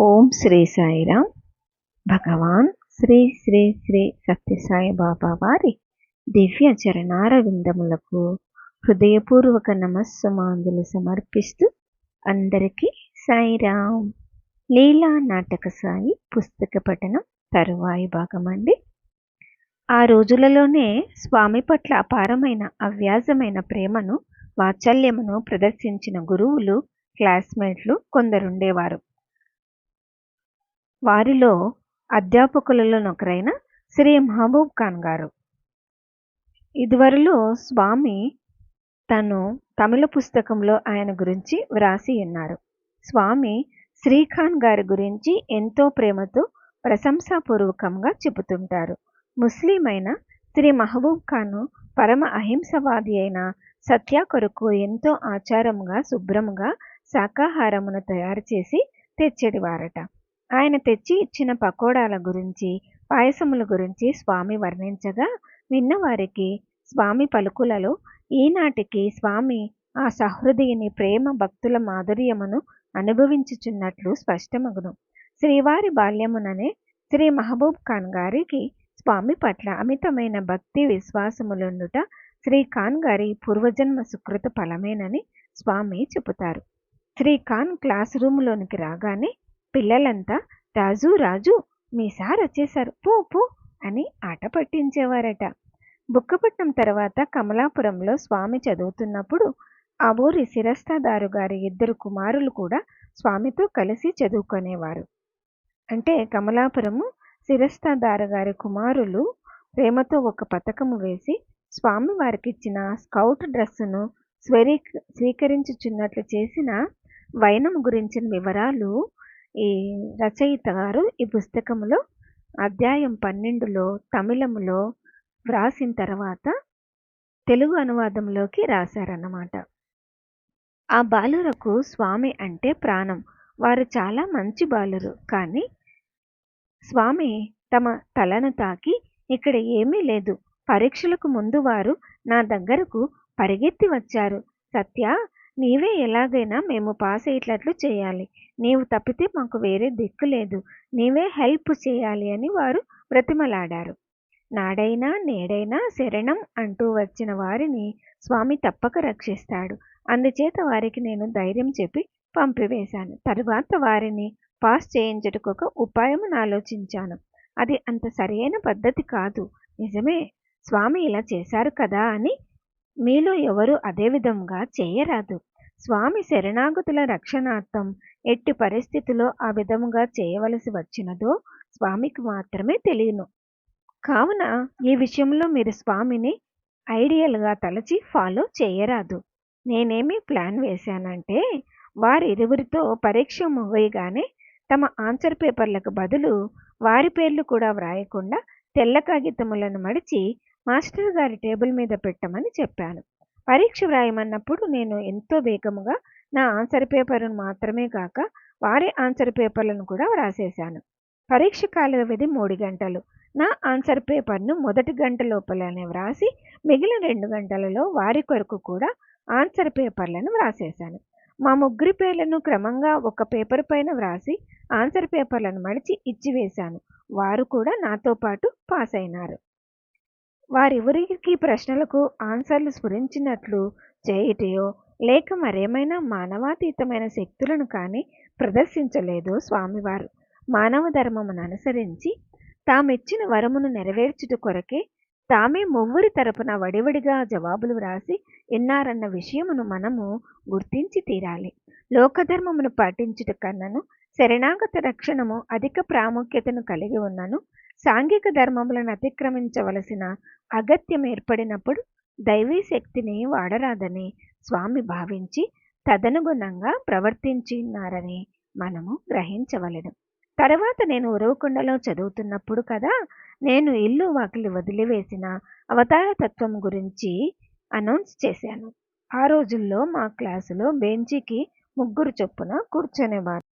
ఓం శ్రీ సాయిరామ్. భగవాన్ శ్రీ శ్రీ శ్రీ సత్యసాయి బాబా వారి దివ్య చరణార విందములకు హృదయపూర్వక నమస్సుమాంజలు సమర్పిస్తూ అందరికీ సాయిరామ్. లీలా నాటక సాయి పుస్తక పఠనం తరువాయి భాగమండి. ఆ రోజులలోనే స్వామి పట్ల అపారమైన అవ్యాజమైన ప్రేమను వాత్సల్యమును ప్రదర్శించిన గురువులు క్లాస్మేట్లు కొందరుండేవారు. వారిలో అధ్యాపకులలోనొకరైన శ్రీ మహబూబ్ ఖాన్ గారు. ఇదివరలో స్వామి తను తమిళ పుస్తకంలో ఆయన గురించి వ్రాసి ఉన్నారు. స్వామి శ్రీఖాన్ గారి గురించి ఎంతో ప్రేమతో ప్రశంసాపూర్వకంగా చెబుతుంటారు. ముస్లిం అయిన శ్రీ మహబూబ్ ఖాన్ పరమ అహింసవాది అయిన సత్య కొరకు ఎంతో ఆచారంగా శుభ్రంగా శాకాహారమును తయారు చేసి తెచ్చేటివారట. ఆయన తెచ్చి ఇచ్చిన పకోడాల గురించి పాయసముల గురించి స్వామి వర్ణించగా విన్నవారికి స్వామి పలుకులలో ఈనాటికి స్వామి ఆ సహృదయుని ప్రేమ భక్తుల మాధుర్యమును అనుభవించుచున్నట్లు స్పష్టమగును. శ్రీవారి బాల్యముననే శ్రీ మహబూబ్ ఖాన్ గారికి స్వామి పట్ల అమితమైన భక్తి విశ్వాసములుండుట శ్రీ ఖాన్ గారి పూర్వజన్మ సుకృత ఫలమేనని స్వామి చెబుతారు. శ్రీ ఖాన్ క్లాస్ రూమ్లోనికి రాగానే పిల్లలంతా రాజు రాజు మీ సార్ వచ్చేశారు పో పో అని ఆట పట్టించేవారట. బుక్కపట్నం తర్వాత కమలాపురంలో స్వామి చదువుతున్నప్పుడు ఆ ఊరి శిరస్తాదారు గారి ఇద్దరు కుమారులు కూడా స్వామితో కలిసి చదువుకునేవారు. అంటే కమలాపురము శిరస్తాదారు గారి కుమారులు ప్రేమతో ఒక పథకము వేసి స్వామి వారికి ఇచ్చిన స్కౌట్ డ్రెస్సును స్వరీ స్వీకరించుచున్నట్లు చేసిన వైనం గురించిన వివరాలు ఈ రచయిత గారు ఈ పుస్తకంలో అధ్యాయం పన్నెండులో తమిళంలో వ్రాసిన తర్వాత తెలుగు అనువాదంలోకి రాశారన్నమాట. ఆ బాలురకు స్వామి అంటే ప్రాణం. వారు చాలా మంచి బాలురు. కానీ స్వామి తమ తలను తాకి ఇక్కడ ఏమీ లేదు. పరీక్షలకు ముందు వారు నా దగ్గరకు పరిగెత్తి వచ్చారు. సత్య నీవే ఎలాగైనా మేము పాస్ అయ్యేటట్లు చేయాలి. నీవు తప్పితే మాకు వేరే దిక్కు లేదు. నీవే హెల్ప్ చేయాలి అని వారు బ్రతిమలాడారు. నాడైనా నేడైనా శరణం అంటూ వచ్చిన వారిని స్వామి తప్పక రక్షిస్తాడు. అందుచేత వారికి నేను ధైర్యం చెప్పి పంపివేశాను. తరువాత వారిని పాస్ చేయించుటకు ఒక ఉపాయం ఆలోచించాను. అది అంత సరైన పద్ధతి కాదు. నిజమే స్వామి ఇలా చేశారు కదా అని మీలో ఎవరు అదే విధంగా చేయరాదు. స్వామి శరణాగతుల రక్షణార్థం ఎట్టి పరిస్థితిలో ఆ విధముగా చేయవలసి వచ్చినదో స్వామికి మాత్రమే తెలియను. కావున ఈ విషయంలో మీరు స్వామిని ఐడియల్గా తలచి ఫాలో చేయరాదు. నేనేమి ప్లాన్ వేశానంటే వారిరువురితో పరీక్ష ముగియగానే తమ ఆన్సర్ పేపర్లకు బదులు వారి పేర్లు కూడా వ్రాయకుండా తెల్ల కాగితములను మడిచి మాస్టర్ గారి టేబుల్ మీద పెట్టమని చెప్పాను. పరీక్ష వ్రాయమన్నప్పుడు నేను ఎంతో వేగముగా నా ఆన్సర్ పేపర్ను మాత్రమే కాక వారి ఆన్సర్ పేపర్లను కూడా వ్రాసేశాను. పరీక్ష కాల వ్యవధి మూడు గంటలు. నా ఆన్సర్ పేపర్ను మొదటి గంట లోపలనే వ్రాసి మిగిలిన రెండు గంటలలో వారి కొరకు కూడా ఆన్సర్ పేపర్లను వ్రాసేశాను. మా ముగ్గురి పేర్లను క్రమంగా ఒక పేపర్ పైన వ్రాసి ఆన్సర్ పేపర్లను మడిచి ఇచ్చివేశాను. వారు కూడా నాతో పాటు పాస్ అయినారు. వారివరికి ప్రశ్నలకు ఆన్సర్లు స్ఫురించినట్లు చేయుటయో లేక మరేమైనా మానవాతీతమైన శక్తులను కానీ ప్రదర్శించలేదు స్వామివారు. మానవ ధర్మమును అనుసరించి తామిచ్చిన వరమును నెరవేర్చుట కొరకే తామే మువ్వురి తరపున వడివడిగా జవాబులు వ్రాసి ఎన్నారన్న విషయమును మనము గుర్తించి తీరాలి. లోకధర్మమును పాటించుట కన్నను శరణాగత రక్షణము అధిక ప్రాముఖ్యతను కలిగి ఉన్నను. సాంఘిక ధర్మములను అతిక్రమించవలసిన అగత్యం ఏర్పడినప్పుడు దైవీ శక్తిని వాడరాదని స్వామి భావించి తదనుగుణంగా ప్రవర్తించినారని మనము గ్రహించవలెను. తర్వాత నేను ఉరవకొండలో చదువుతున్నప్పుడు కదా నేను ఇల్లు వాకిలి వదిలివేసిన అవతార తత్వం గురించి అనౌన్స్ చేశాను. ఆ రోజుల్లో మా క్లాసులో బెంచికి ముగ్గురు చొప్పున కూర్చునేవారు.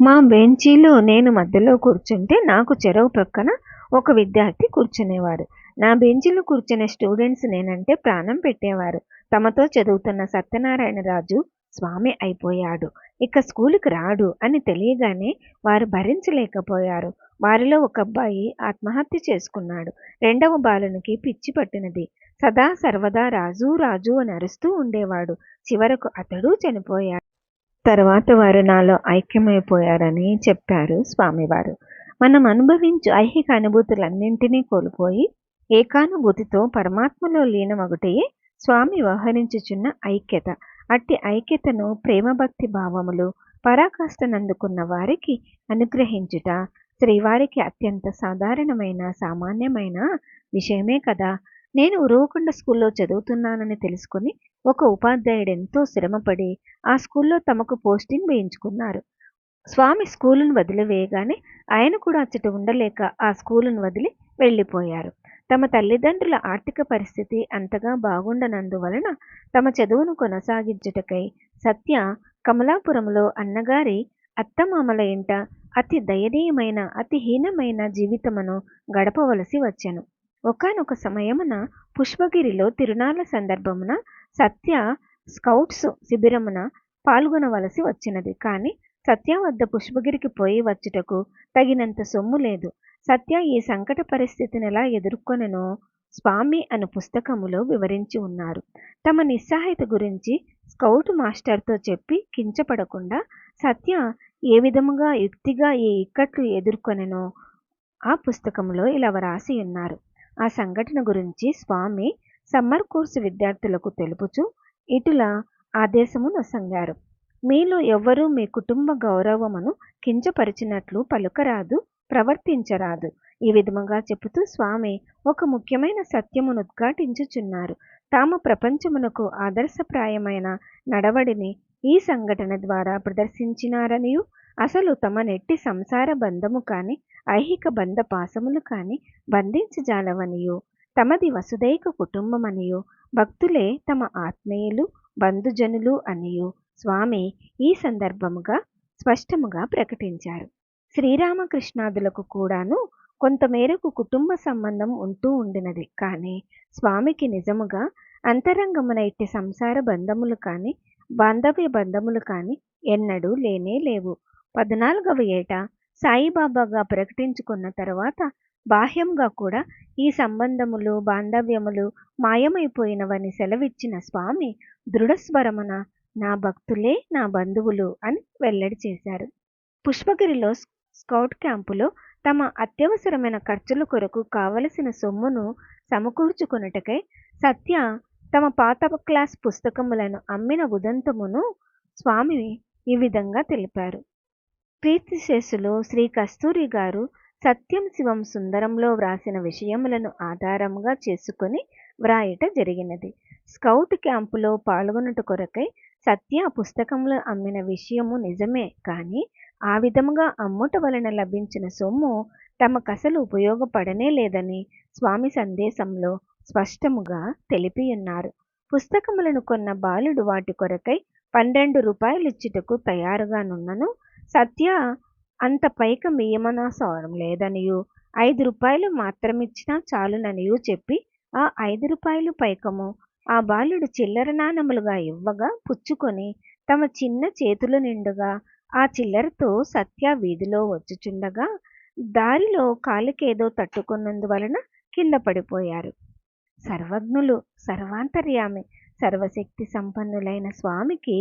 మా బెంచీలో నేను మధ్యలో కూర్చుంటే నాకు చెరవు ప్రక్కన ఒక విద్యార్థి కూర్చునేవారు. నా బెంచీలో కూర్చునే స్టూడెంట్స్ నేనంటే ప్రాణం పెట్టేవారు. తమతో చదువుతున్న సత్యనారాయణ రాజు స్వామి అయిపోయాడు. ఇక స్కూలుకి రాడు అని తెలియగానే వారు భరించలేకపోయారు. వారిలో ఒక అబ్బాయి ఆత్మహత్య చేసుకున్నాడు. రెండవ బాలునికి పిచ్చి పట్టినది. సదా సర్వదా రాజు రాజు అని అరుస్తూ ఉండేవాడు. చివరకు అతడు చనిపోయాడు. తర్వాత వారు నాలో ఐక్యమైపోయారని చెప్పారు స్వామివారు. మనం అనుభవించు ఐహిక అనుభూతులన్నింటినీ కోల్పోయి ఏకానుభూతితో పరమాత్మలో లీనమగుటయే స్వామి వ్యవహరించుచున్న ఐక్యత. అట్టి ఐక్యతను ప్రేమభక్తి భావములు పరాకాష్ఠనందుకున్న వారికి అనుగ్రహించుట శ్రీవారికి అత్యంత సాధారణమైన సామాన్యమైన విషయమే కదా. నేను ఉరవకొండ స్కూల్లో చదువుతున్నానని తెలుసుకుని ఒక ఉపాధ్యాయుడు ఎంతో శ్రమపడి ఆ స్కూల్లో తమకు పోస్టింగ్ వేయించుకున్నారు. స్వామి స్కూలును వదిలివేయగానే ఆయన కూడా అచ్చట ఉండలేక ఆ స్కూలును వదిలి వెళ్ళిపోయారు. తమ తల్లిదండ్రుల ఆర్థిక పరిస్థితి అంతగా బాగుండనందువలన తమ చదువును కొనసాగించుటకై సత్య కమలాపురంలో అన్నగారి అత్తమామల ఇంట అతి దయనీయమైన అతి హీనమైన జీవితమును గడపవలసి వచ్చెను. ఒకనొక సమయమున పుష్పగిరిలో తిరునాళ్ళ సందర్భమున సత్య స్కౌట్స్ శిబిరమున పాల్గొనవలసి వచ్చినది. కానీ సత్య వద్ద పుష్పగిరికి పోయి వచ్చుటకు తగినంత సొమ్ము లేదు. సత్య ఈ సంకట పరిస్థితిని ఎలా ఎదుర్కొనెనో స్వామి అను పుస్తకములో వివరించి ఉన్నారు. తమ నిస్సహాయత గురించి స్కౌట్ మాస్టర్తో చెప్పి కించపడకుండా సత్య ఏ విధముగా యుక్తిగా ఈ ఇక్కట్లు ఎదుర్కొనెనో ఆ పుస్తకంలో ఇలా వ్రాసి ఉన్నారు. ఆ సంఘటన గురించి స్వామి సమ్మర్ కోర్సు విద్యార్థులకు తెలుపుచు ఇటుల ఆదేశము నొసంగారు మీలో ఎవ్వరూ మీ కుటుంబ గౌరవమును కించపరిచినట్లు పలుకరాదు ప్రవర్తించరాదు. ఈ విధముగా చెబుతూ స్వామి ఒక ముఖ్యమైన సత్యమును ఉద్ఘాటించుచున్నారు. తాము ప్రపంచమునకు ఆదర్శప్రాయమైన నడవడిని ఈ సంఘటన ద్వారా ప్రదర్శించినారనియు అసలు తమ నెట్టి సంసార బంధము కాని ఐహిక బంధ పాసములు కాని బంధించజాలవనియు. తమది వసుదైక కుటుంబమనియు. భక్తులే తమ ఆత్మీయులు బంధుజనులు అనియు. స్వామి ఈ సందర్భముగా స్పష్టముగా ప్రకటించారు. శ్రీరామకృష్ణాదులకు కూడాను కొంతమేరకు కుటుంబ సంబంధం ఉంటూ ఉండినది. కానీ స్వామికి నిజముగా అంతరంగమున ఇట్టి సంసార బంధములు కానీ బాంధవ్య బంధములు కానీ ఎన్నడూ లేనే లేవు. పద్నాలుగవ ఏట సాయిబాబాగా ప్రకటించుకున్న తర్వాత బాహ్యంగా కూడా ఈ సంబంధములు బాంధవ్యములు మాయమైపోయినవని సెలవిచ్చిన స్వామి దృఢస్వరమున నా భక్తులే నా బంధువులు అని వెల్లడి చేశారు. పుష్పగిరిలో స్కౌట్ క్యాంపులో తమ అత్యవసరమైన ఖర్చుల కొరకు కావలసిన సొమ్మును సమకూర్చుకొనుటకై సత్య తమ పాత క్లాస్ పుస్తకములను అమ్మిన ఉదంతమును స్వామి ఈ విధంగా తెలిపారు. కీర్తిశేషులు శ్రీ కస్తూరి గారు సత్యం శివం సుందరంలో వ్రాసిన విషయములను ఆధారముగా చేసుకొని వ్రాయట జరిగినది. స్కౌట్ క్యాంపులో పాల్గొనుట కొరకై సత్య పుస్తకములు అమ్మిన విషయము నిజమే కానీ ఆ విధముగా అమ్ముట వలన లభించిన సొమ్ము తమకసలు ఉపయోగపడనే లేదని స్వామి సందేశంలో స్పష్టముగా తెలిపియున్నారు. పుస్తకములను కొన్న బాలుడు వాటి కొరకై పన్నెండు రూపాయలిచ్చుటకు తయారుగానున్నను. సత్య అంత పైక మీయమనవసరం లేదనియు. ఐదు రూపాయలు మాత్రమిచ్చినా చాలుననియు చెప్పి ఆ ఐదు రూపాయలు పైకము. ఆ బాలుడు చిల్లర నాణములుగా ఇవ్వగా పుచ్చుకొని తమ చిన్న చేతులు నిండుగా ఆ చిల్లరతో సత్య వీధిలో వచ్చుచుండగా దారిలో కాలుకేదో తట్టుకున్నందువలన కింద పడిపోయారు. సర్వజ్ఞులు సర్వాంతర్యామి సర్వశక్తి సంపన్నులైన స్వామికి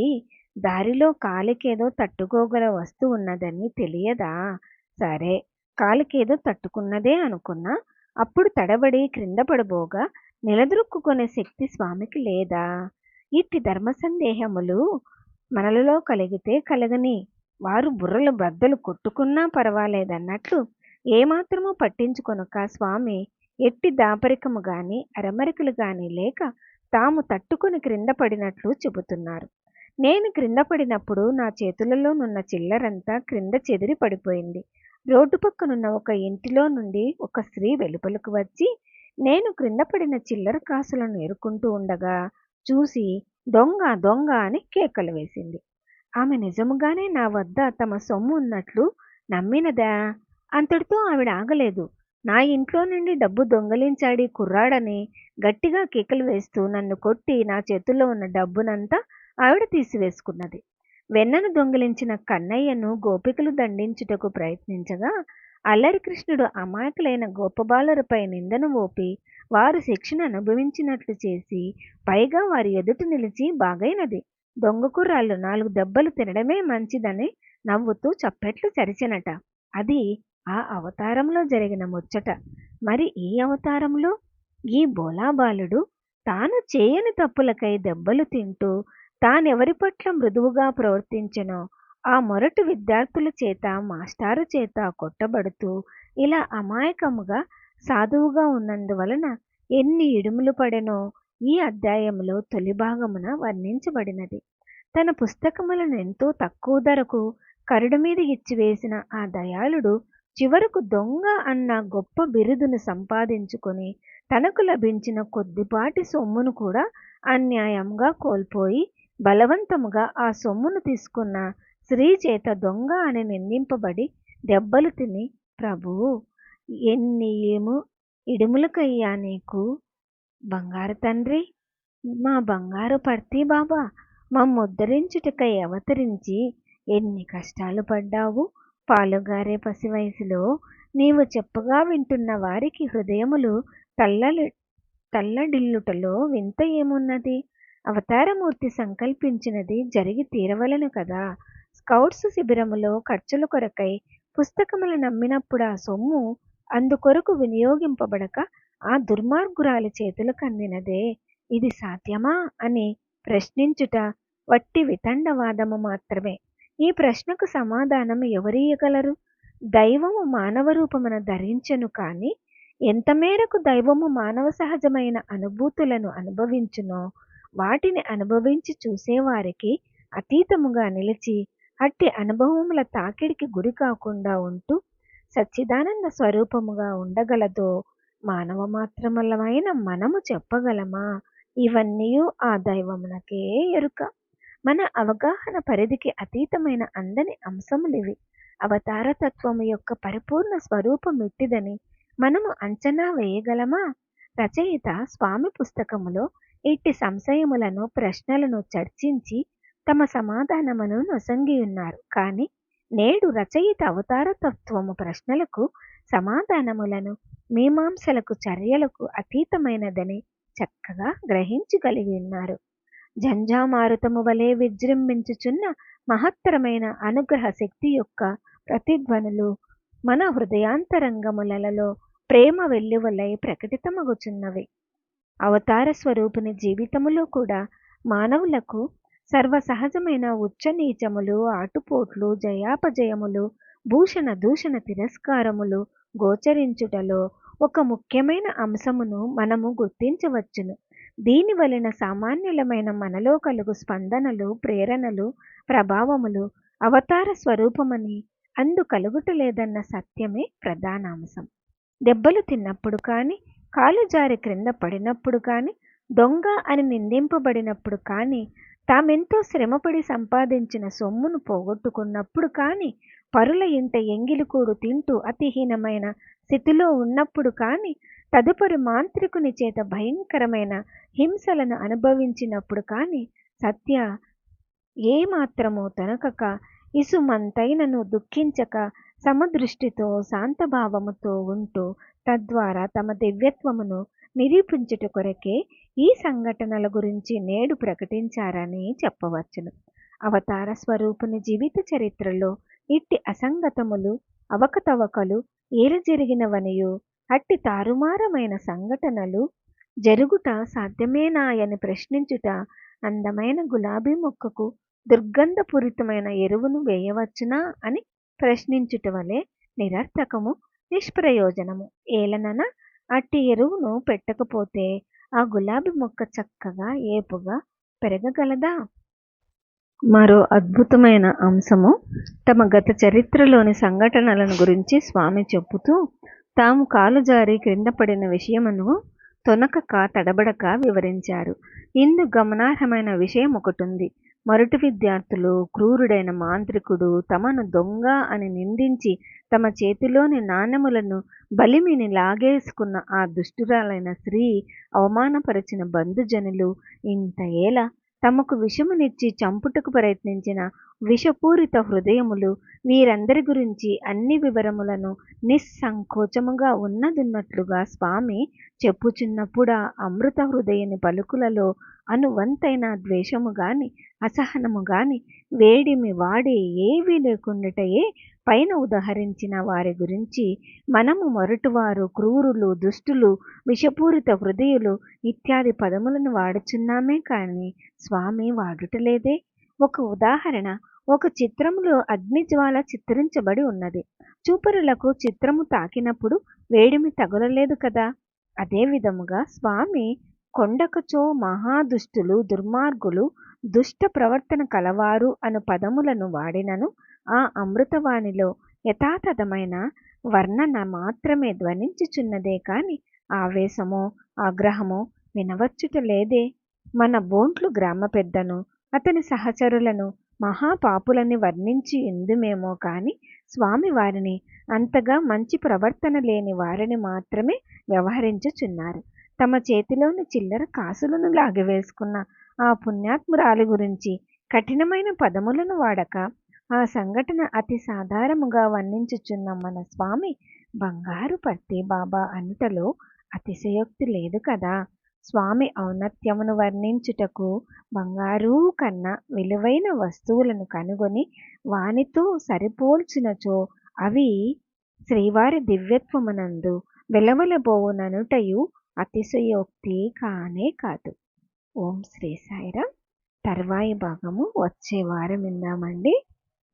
దారిలో కాలికేదో తట్టుకోగల వస్తువు ఉన్నదని తెలియదా? సరే కాలికేదో తట్టుకున్నదే అనుకున్నా అప్పుడు తడబడి క్రింద పడబోగా నిలదొక్కుకునే శక్తి స్వామికి లేదా? ఇట్టి ధర్మ సందేహములు మనలలో కలిగితే కలగని వారు బుర్రలు బద్దలు కొట్టుకున్నా పర్వాలేదన్నట్లు ఏమాత్రమూ పట్టించుకొనక స్వామి ఎట్టి దాపరికము గాని అరమరికలు గాని లేక తాము తట్టుకుని క్రింద పడినట్లు చెబుతున్నారు. నేను క్రింద పడినప్పుడు నా చేతులలోనున్న చిల్లరంతా క్రింద చెదిరి పడిపోయింది. రోడ్డు పక్కనున్న ఒక ఇంటిలో నుండి ఒక స్త్రీ వెలుపలకు వచ్చి నేను క్రింద పడిన చిల్లర కాసులను ఎరుకుంటూ ఉండగా చూసి దొంగ దొంగ అని కేకలు వేసింది. ఆమె నిజముగానే నా వద్ద తమ సొమ్ము ఉన్నట్లు నమ్మినదా? అంతటితో ఆవిడ ఆగలేదు. నా ఇంట్లో నుండి డబ్బు దొంగలించాడి కుర్రాడని గట్టిగా కేకలు వేస్తూ నన్ను కొట్టి నా చేతుల్లో ఉన్న డబ్బునంతా ఆవిడ తీసివేసుకున్నది. వెన్నను దొంగిలించిన కన్నయ్యను గోపికలు దండించుటకు ప్రయత్నించగా అల్లరికృష్ణుడు అమాయకులైన గోపబాలురపై నిందను మోపి వారు శిక్షణ అనుభవించినట్లు చేసి పైగా వారి ఎదుట నిలిచి బాగైనది. దొంగ నాలుగు దెబ్బలు తినడమే మంచిదని నవ్వుతూ చప్పెట్లు చరిచెనట. అది ఆ అవతారంలో జరిగిన ముచ్చట. మరి ఈ అవతారంలో? ఈ బోలాబాలుడు తాను చేయని తప్పులకై దెబ్బలు తింటూ తానెవరి పట్ల మృదువుగా ప్రవర్తించెనో ఆ మొరటు విద్యార్థుల చేత మాస్టారు చేత కొట్టబడుతూ ఇలా అమాయకముగా సాధువుగా ఉన్నందువలన ఎన్ని ఇడుములు పడెనో ఈ అధ్యాయంలో తొలి భాగమున వర్ణించబడినది. తన పుస్తకములను ఎంతో తక్కువ ధరకు కరుడు మీద ఇచ్చివేసిన ఆ దయాళుడు చివరకు దొంగ అన్న గొప్ప బిరుదును సంపాదించుకొని తనకు లభించిన కొద్దిపాటి సొమ్మును కూడా అన్యాయంగా కోల్పోయి బలవంతముగా ఆ సొమ్మును తీసుకున్న స్త్రీ చేత దొంగ అని నిందింపబడి దెబ్బలు తిని ప్రభువు ఎన్ని ఏము ఇడుములకయ్యా నీకు? బంగారు తండ్రి మా బంగారు పర్తి బాబా మమ్ముద్ధరించుటకై అవతరించి ఎన్ని కష్టాలు పడ్డావు? పాలుగారే పసి వయసులో నీవు చెప్పగా వింటున్న వారికి హృదయములు తల్లలి తల్లడిల్లుటలో వింత ఏమున్నది? అవతారమూర్తి సంకల్పించినది జరిగి తీరవలను కదా. స్కౌట్స్ శిబిరములో ఖర్చుల కొరకై పుస్తకములు నమ్మినప్పుడు ఆ సొమ్ము అందుకొరకు వినియోగింపబడక ఆ దుర్మార్గురాలి చేతులకు అందినదే ఇది సాధ్యమా? అని ప్రశ్నించుట వట్టి వితండవాదము మాత్రమే. ఈ ప్రశ్నకు సమాధానం ఎవరీయగలరు దైవము మానవ రూపమున ధరించను కాని ఎంత మేరకు దైవము మానవ సహజమైన అనుభూతులను అనుభవించునో వాటిని అనుభవించి చూసేవారికి అతీతముగా నిలిచి అట్టి అనుభవముల తాకిడికి గురి కాకుండా ఉంటూ సచ్చిదానంద స్వరూపముగా ఉండగలదో మానవ మాత్రములమైన మనము చెప్పగలమా? ఇవన్నీ ఆ దైవమునకే ఎరుక. మన అవగాహన పరిధికి అతీతమైన అందని అంశములివి. అవతారతత్వము యొక్క పరిపూర్ణ స్వరూపం ఎట్టిదని మనము అంచనా వేయగలమా? రచయిత స్వామి పుస్తకములో ఇట్టి సంశయములను ప్రశ్నలను చర్చించి తమ సమాధానమును నొసంగి ఉన్నారు కానీ నేడు రచయిత అవతారతత్వము ప్రశ్నలకు సమాధానములను మీమాంసలకు చర్యలకు అతీతమైనదని చక్కగా గ్రహించగలిగి ఉన్నారు జంజామారుతము వలె విజృంభించుచున్న మహత్తరమైన అనుగ్రహ శక్తి యొక్క ప్రతిధ్వనులు మన హృదయాంతరంగములలో ప్రేమ వెల్లువలై ప్రకటితమగుచున్నవి. అవతార స్వరూపుని జీవితములో కూడా మానవులకు సర్వసహజమైన ఉచ్చ నీచములు ఆటుపోట్లు జయాపజయములు భూషణ దూషణ తిరస్కారములు గోచరించుటలో ఒక ముఖ్యమైన అంశమును మనము గుర్తించవచ్చును. దీని వలన సామాన్యులమైన మనలో కలుగు స్పందనలు ప్రేరణలు ప్రభావములు అవతార స్వరూపమని అందు కలుగుటలేదన్న సత్యమే ప్రధానాంశం. దెబ్బలు తిన్నప్పుడు కానీ కాలు జారి క్రింద పడినప్పుడు కానీ దొంగ అని నిందింపబడినప్పుడు కానీ తామెంతో శ్రమపడి సంపాదించిన సొమ్మును పోగొట్టుకున్నప్పుడు కానీ పరుల ఇంట ఎంగిలికూడు తింటూ అతిహీనమైన స్థితిలో ఉన్నప్పుడు కానీ తదుపరి మాంత్రికుని చేత భయంకరమైన హింసలను అనుభవించినప్పుడు కానీ సత్య ఏమాత్రమో తనకక ఇసుమంతైనను దుఃఖించక సమదృష్టితో శాంతభావముతో ఉంటూ తద్వారా తమ దివ్యత్వమును నిరూపించుట కొరకే ఈ సంఘటనల గురించి నేడు ప్రకటించారని చెప్పవచ్చును. అవతార స్వరూపుని జీవిత చరిత్రలో ఇట్టి అసంగతములు అవకతవకలు ఏలు జరిగినవనియు అట్టి తారుమారమైన సంఘటనలు జరుగుట సాధ్యమేనాయని ప్రశ్నించుట అందమైన గులాబీ మొక్కకు దుర్గంధపూరితమైన ఎరువును వేయవచ్చునా అని ప్రశ్నించుట వలె నిరర్థకము నిష్ప్రయోజనము ఏలనన అట్టి ఎరువును పెట్టకపోతే ఆ గులాబీ మొక్క చక్కగా ఏపుగా పెరగగలదా? మరో అద్భుతమైన అంశము. తమ గత చరిత్రలోని సంఘటనలను గురించి స్వామి చెప్పుతూ తాము కాలు జారి క్రింద పడిన విషయమును తొనకక తడబడక వివరించారు. ఇందు గమనార్హమైన విషయం ఒకటుంది. మరుటి విద్యార్థులు క్రూరుడైన మాంత్రికుడు తమను దొంగ అని నిందించి తమ చేతిలోని నాణెములను బలిమిని లాగేసుకున్న ఆ దుష్టురాలైన స్త్రీ అవమానపరిచిన బంధుజనులు ఇంత ఏల తమకు విషమునిచ్చి చంపుటకు ప్రయత్నించిన విషపూరిత హృదయములు వీరందరి గురించి అన్ని వివరములను నిస్సంకోచముగా ఉన్నదున్నట్లుగా స్వామి చెప్పుచున్నప్పుడా అమృత హృదయని పలుకులలో అనువంతైన ద్వేషము గాని అసహనము గాని వేడిమి వాడే ఏవీ లేకుండాటయే పైన ఉదహరించిన వారి గురించి మనము మొరటువారు క్రూరులు దుష్టులు విషపూరిత హృదయులు ఇత్యాది పదములను వాడుచున్నామే కానీ స్వామి వాడుటలేదే. ఒక ఉదాహరణ ఒక చిత్రములో అగ్నిజ్వాల చిత్రించబడి ఉన్నది. చూపరులకు చిత్రము తాకినప్పుడు వేడిమి తగులలేదు కదా. అదే విధముగా స్వామి కొండకచో మహాదుష్టులు దుర్మార్గులు దుష్ట ప్రవర్తన కలవారు అను పదములను వాడినను ఆ అమృతవాణిలో యథాతథమైన వర్ణన మాత్రమే ధ్వనించుచున్నదే కాని ఆవేశమో ఆగ్రహమో వినవచ్చుట లేదే మన బోంట్లు గ్రామ పెద్దను అతని సహచరులను మహాపాపులని వర్ణించి ఎందుమేమో కాని స్వామి వారిని అంతగా మంచి ప్రవర్తన లేని వారిని మాత్రమే వ్యవహరించుచున్నారు. తమ చేతిలోని చిల్లర కాసులను లాగివేసుకున్న ఆ పుణ్యాత్మురాలి గురించి కఠినమైన పదములను వాడక ఆ సంఘటన అతి సాధారణముగా వర్ణించుచున్న మన స్వామి బంగారు పర్తి బాబా అనుటలో అతిశయోక్తి లేదు కదా? స్వామి ఔన్నత్యమును వర్ణించుటకు బంగారు కన్నా విలువైన వస్తువులను కనుగొని వానితో సరిపోల్చినచో అవి శ్రీవారి దివ్యత్వమునందు వెలవలబోవుననుటయు అతిశయోక్తి కానే కాదు. ఓం శ్రీ సాయిరామ్ తర్వాయి భాగము వచ్చే వారం విందామండి